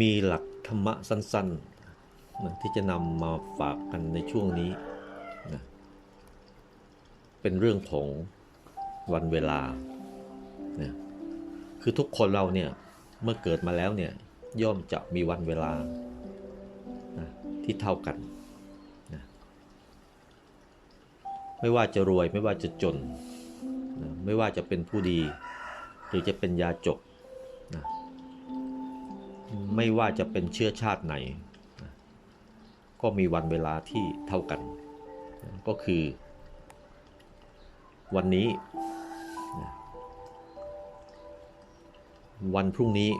มีหลักธรรมะสั้นๆนะที่จะนำมาฝากกันในช่วงนี้นะเป็นเรื่องของวันเวลานะคือทุกคนเราเนี่ยเมื่อเกิดมาแล้วเนี่ยย่อมจะมีวันเวลานะที่เท่ากันนะไม่ว่าจะรวยไม่ว่าจะจนนะไม่ว่าจะเป็นผู้ดี หรือจะเป็นยาจก ไม่ว่าจะเป็นเชื้อชาติไหน ก็มีวันเวลาที่เท่ากัน ก็คือ วันนี้ วันพรุ่งนี้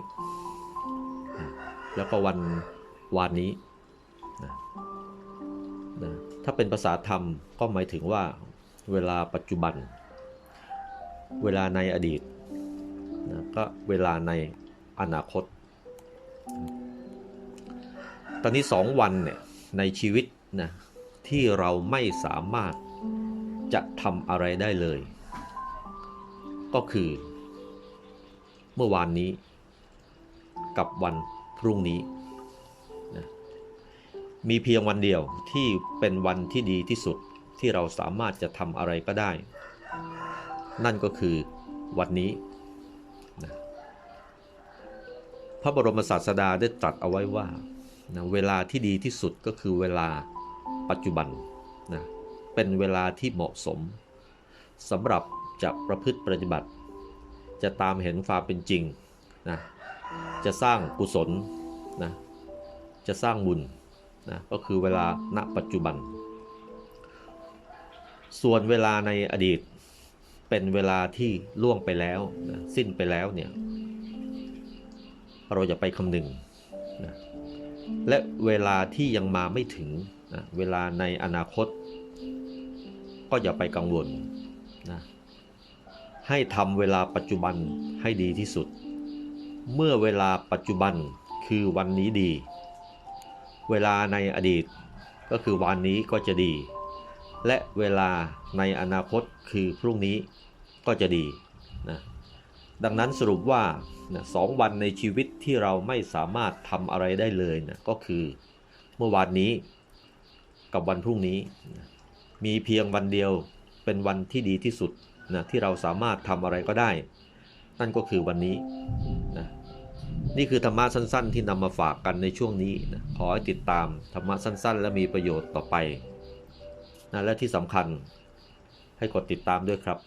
แล้วก็วันวานนี้ ถ้าเป็นภาษาธรรมก็หมายถึงว่าเวลาปัจจุบัน เวลาในอดีต ก็เวลาในอนาคต ตอนนี้สองวันเนี่ยในชีวิตนะที่เราไม่สามารถจะทำอะไรได้เลย ก็คือ เมื่อวานนี้ กับวันพรุ่งนี้นะมีเพียงวันเดียวที่เป็นวันที่ดีที่สุดที่เราสามารถจะทำอะไรก็ได้ นั่นก็คือวันนี้ พระบรมศาสดาได้ตรัสเอาไว้ว่านะเวลาที่ดีที่สุดก็คือเวลาปัจจุบันนะเป็นเวลาที่เหมาะสมสำหรับจะประพฤติปฏิบัติ จะตามเห็นความเป็นจริงนะจะสร้างกุศลนะจะสร้างบุญนะก็คือเวลาณปัจจุบัน ส่วนเวลาในอดีตเป็นเวลาที่ล่วงไปแล้วนะสิ้นไปแล้วเนี่ย เราจะไปคำนึงนะและเวลาที่ยังมาไม่ถึงนะเวลาในอนาคต ก็อย่าไปกังวลนะให้ทำเวลาปัจจุบันให้ดีที่สุด เมื่อเวลาปัจจุบันคือวันนี้ดี เวลาในอดีตก็คือวันนี้ก็จะดี และเวลาในอนาคตคือพรุ่งนี้ก็จะดีนะ ดังนั้นสรุปว่าสองวันในชีวิตที่เราไม่สามารถทำอะไรได้เลยนะก็คือเมื่อวานนี้กับวันพรุ่งนี้ มีเพียงวันเดียวเป็นวันที่ดีที่สุดนะที่เราสามารถทำอะไรก็ได้ นั่นก็คือวันนี้นะนี่คือธรรมะสั้น ๆ ที่นำมาฝากกันในช่วงนี้นะขอให้ติดตามธรรมะสั้น ๆ และมีประโยชน์ต่อไปนะและที่สำคัญให้กดติดตามด้วยครับ